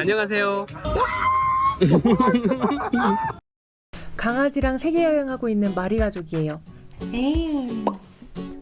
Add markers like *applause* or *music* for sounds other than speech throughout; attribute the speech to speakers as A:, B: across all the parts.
A: 안녕하세요. *laughs*
B: 강아지랑 세계 여행하고 있는 마리 가족이에요. 에이,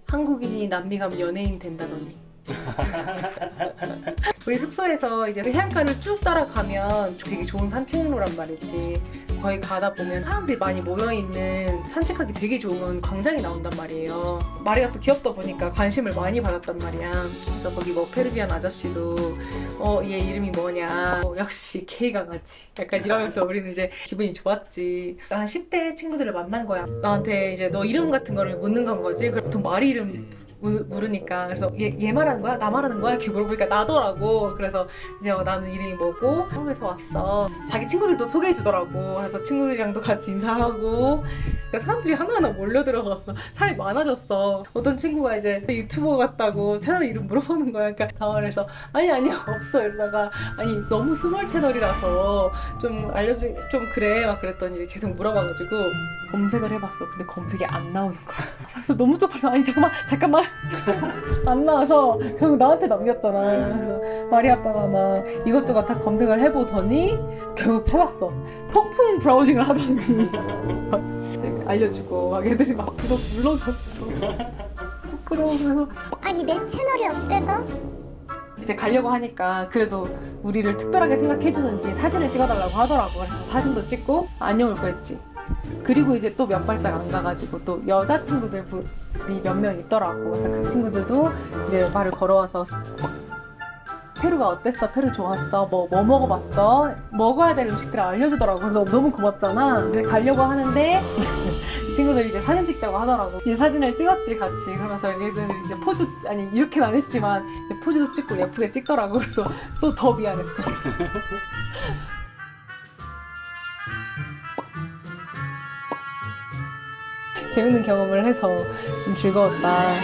B: 한국인이 남미 가면 연예인 된다더니. *laughs* 우리 숙소에서 이제 해안가를 쭉 따라가면 되게 좋은 산책로란 말이지. 거기 가다 보면 사람들이 많이 모여있는 산책하기 되게 좋은 광장이 나온단 말이에요. 마리가 또 귀엽다 보니까 관심을 많이 받았단 말이야. 그래서 거기 뭐 페르비안 아저씨도 어, 얘 이름이 뭐냐. 어, 역시 K 강아지. 약간 이러면서 우리는 이제 기분이 좋았지. 한 10대 친구들을 만난 거야. 나한테 이제 너 이름 같은 거를 묻는 건 거지. 그럼 보통 마리 이름 무- 물으니까. 그래서 얘, 얘 말하는 거야? 나 말하는 거야? 이렇게 물어보니까 나더라고. 그래서 이제 어, 나는 이름이 뭐고? 한국에서 왔어. 자기 친구들도 소개해 주더라고. 그래서 친구들이랑도 같이 인사하고. 그러니까 사람들이 하나하나 몰려들어서 사람이 많아졌어. 어떤 친구가 이제 유튜버 같다고 채널 이름 물어보는 거야. 그러니까 당황해서 아니 아니 없어. 이러다가 아니 너무 스몰 채널이라서 좀 알려주 좀 그래. 막 그랬더니 계속 물어봐가지고 검색을 해봤어. 근데 검색이 안 나오는 거야. 그래서 너무 쪽팔려서 아니 잠깐만. 잠깐만 안 나와서 결국 나한테 남겼잖아. 그래서 마리 아빠가 막 이것저것 다 검색을 해보더니 결국 찾았어. 폭풍 브라우징을 하더니 막 *laughs* 알려주고 막 애들이 막 구독 눌러줬어. 부끄러워서
C: 아니 내 채널이 어때서?
B: 이제 가려고 하니까 그래도 우리를 특별하게 생각해주는지 사진을 찍어달라고 하더라고. 그래서 사진도 찍고 안녕 올 뻔했지. 그리고 이제 또 몇 발짝 안 가가지고 또 여자 친구들이 몇 명 있더라고. 그래서 그 친구들도 이제 말을 걸어와서 페루가 어땠어? 페루 좋았어? 뭐, 뭐 먹어봤어? 먹어야 될 음식들을 알려주더라고. 그래서 너무 고맙잖아. 이제 가려고 하는데 *laughs* 이 친구들이 이제 사진 찍자고 하더라고. 이 사진을 찍었지, 같이. 그러면서 얘들 이제 포즈, 아니, 이렇게는 안 했지만 포즈도 찍고 예쁘게 찍더라고. 그래서 또 더 미안했어. *laughs* 재밌는 경험을 해서 좀 즐거웠다.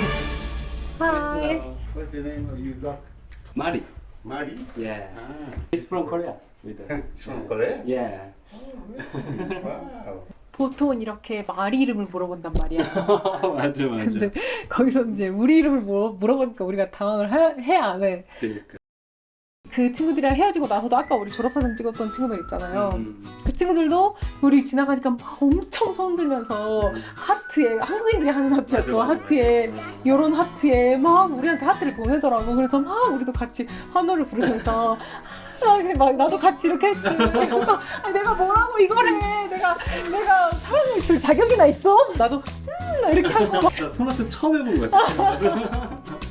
B: 하이.
D: What's the name of your dog?
A: 마리.
D: Mari?
A: Yeah.
D: Ah,
A: It's from Korea. With us. *laughs*
D: it's from Korea?
A: Yeah.
D: Wow.
B: 보통은 이렇게 마리 이름을 물어본단 말이야. *laughs*
A: 맞아 맞아.
B: 근데 거기서 이제 우리 이름을 물어, 물어보니까 우리가 당황을 해, 해, 안 해?
A: 그러니까.
B: 그 친구들이랑 헤어지고 나서도 아까 우리 졸업사진 찍었던 친구들 있잖아요.
A: 음.
B: 그 친구들도 우리 지나가니까 막 엄청 손 들면서 하트에, 한국인들이 하는 하트야
A: 맞아,
B: 또
A: 맞아,
B: 하트에,
A: 맞아.
B: 요런 하트에 막 우리한테 하트를 보내더라고. 그래서 막 우리도 같이 환호를 부르면서 아, 막 나도 같이 이렇게 했지. 그래서 아, 내가 뭐라고 이거래. 내가 내가 사랑을 줄 자격이나 있어? 나도 음, 이렇게 하고
A: 소나트 처음 해본 것 같아. *laughs*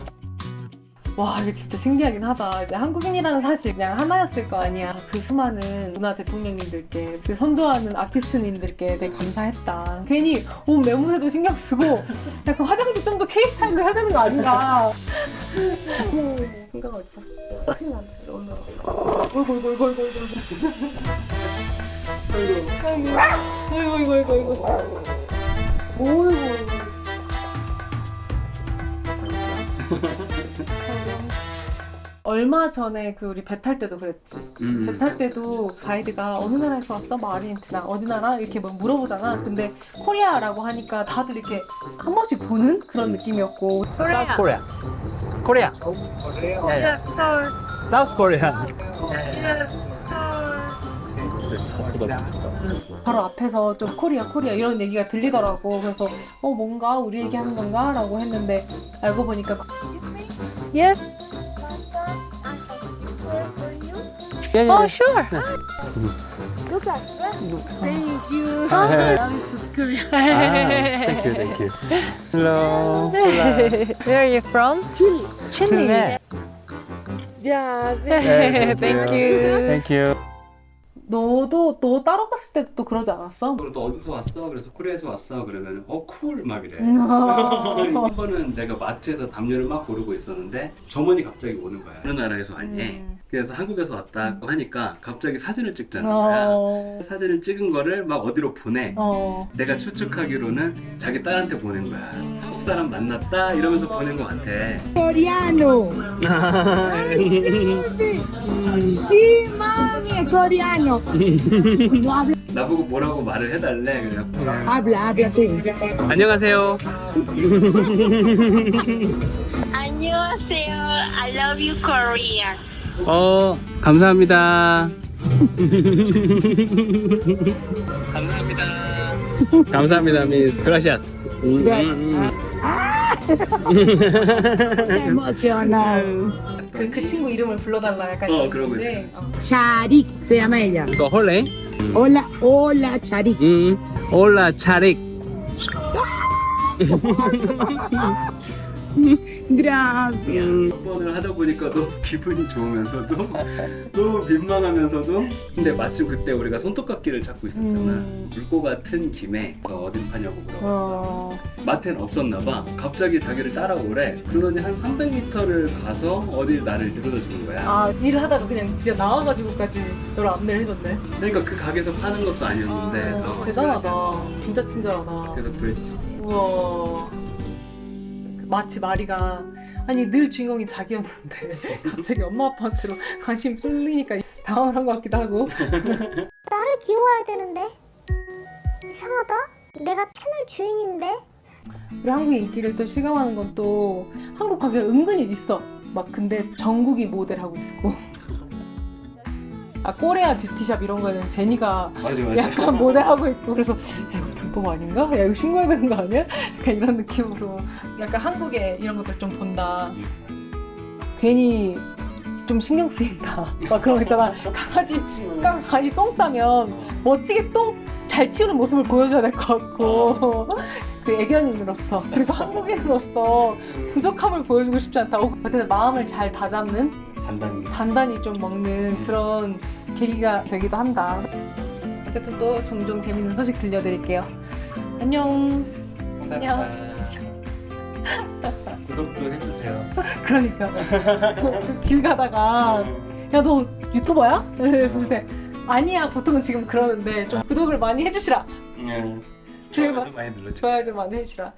B: 와 이게 진짜 신기하긴 하다. 이제 한국인이라는 사실 그냥 하나였을 거 아니야. 그 수많은 문화 대통령님들께 그 선도하는 아티스트님들께 되게 감사했다. 괜히 옷 매무새도 신경 쓰고 약간 화장도 좀 더 케이크 타임을 해야 되는 거 아닌가. *laughs* 생각 어딨어? 큰일 났네. 얼른 어이구 어이구 어이구 어이구 어이구 아이고 아이고 아이고 아이고 아이고 어이구 얼마 전에 그 우리 배 탈 때도 그랬지.
A: 음.
B: 배 탈 때도 가이드가 어느 나라에서 왔어? 뭐 아르헨티나 어디 나라? 이렇게 뭐 물어보잖아. 근데 코리아라고 하니까 다들 이렇게 한 번씩 보는 그런 느낌이었고.
E: South Korea. Korea. Yeah, yeah. South Korea.
B: 바로 앞에서 좀 코리아 코리아 이런 얘기가 들리더라고. 그래서 어 뭔가 우리 얘기하는 건가 라고 했는데 알고 보니까 Yes.
E: Yeah, yeah,
B: Oh
E: yeah.
B: sure.
C: Look at that.
B: Thank you.
E: Ah,
B: Korea.
E: thank you, thank you. Hello. Hola.
B: Where are you from? Chile.
E: Chile.
B: Yeah.
E: Yeah,
B: Thank you.
E: Thank you.
B: 너도 너 따로 갔을 때도 또 그러지 않았어?
A: 그럼 또 어디서 왔어? 그래서 코리아에서 왔어. 그러면 어쿨막 이래.
B: 음. *laughs*
A: 한 번은 내가 마트에서 담요를 막 고르고 있었는데 점원이 갑자기 오는 거야. 어느 나라에서 왔니?
B: 음.
A: 그래서 한국에서 왔다 고 하니까 갑자기 사진을 찍자는 거야.
B: 어.
A: 사진을 찍은 거를 막 어디로 보내.
B: 어.
A: 내가 추측하기로는 자기 딸한테 보낸 거야. 한국 사람 만났다 이러면서 보낸 것 같아.
F: coreano. *laughs* No habla,
A: 나보고 뭐라고 말을 해달래.
F: tú.
A: 안녕하세요.
G: 안녕하세요. I love you, Korea.
E: 어, 감사합니다. 감사합니다. 감사합니다, 미스. 그라시아스. 음, 음,
F: Emocionado.
B: 그, 그 친구 이름을 불러달라 약간
A: 어,
B: 이런
A: 그런
B: 거지?
A: 거지.
B: 어.
F: Charik se llama ella.
E: 음. 이거 홀레?
F: Hola, hola, Charik.
E: 음, 올라 차릭. *laughs*
F: Gracias.
A: 몇 번을 하다 보니까 너무 기분이 좋으면서도 *laughs* 너무 민망하면서도 근데 마침 그때 우리가 손톱깎이를 찾고 있었잖아
B: 음.
A: 물고가 튼 김에 너 어딜 파냐고 물어봤어
B: 어.
A: 마트엔 없었나 봐 갑자기 자기를 따라오래 그러더니 한 300m를 가서 어딜 나를 데려다 주는 거야
B: 아 일하다가 그냥 진짜 나와가지고까지 너를 안내를 해줬네.
A: 그러니까 그 가게에서 파는 것도 아니었는데
B: 아,
A: 너
B: 대단하다. 진짜 친절하다.
A: 그래서 구했지
B: 우와. 마치 마리가 아니 늘 주인공이 자기였는데 *laughs* 갑자기 엄마 아빠한테로 관심 쏠리니까 당황을 한 것 같기도 하고. *laughs*
C: 나를 키워야 되는데? 이상하다. 내가 채널 주인인데?
B: 우리 한국의 인기를 또 실감하는 건 또 한국 가게가 은근히 있어. 막 근데 전국이 모델하고 있고. 아 코레아 뷰티샵 이런 거는 제니가
A: 맞아 맞아.
B: 약간 모델하고 있고. 그래서 야, 이거 불법 아닌가? 야 이거 신고해야 되는 거 아니야? *laughs* 약간 이런 느낌으로. 약간 한국의 이런 것들 좀 본다. 괜히 좀 신경 쓰인다. *laughs* 막 그런 거 있잖아. 강아지 강아지 똥 싸면 멋지게 똥 잘 치우는 모습을 보여줘야 될 것 같고. *laughs* 그 애견인으로서 그리고 한국인으로서 부족함을 보여주고 싶지 않다 어쨌든 마음을 잘 다잡는
A: 단단히.
B: 단단히 좀 먹는 그런 계기가 되기도 한다. 어쨌든 또 종종 재밌는 소식 들려드릴게요. 안녕.
A: 감사합니다 *laughs* 구독도 해주세요
B: 그러니까 길 가다가 야 너 유튜버야? 그랬을 때 아니야 보통은 지금 그러는데 좀 구독을 많이 해주시라.
A: 네.
B: 좋아요
A: 많이 눌러주세요
B: 좋아요 좀 많이 해주시라.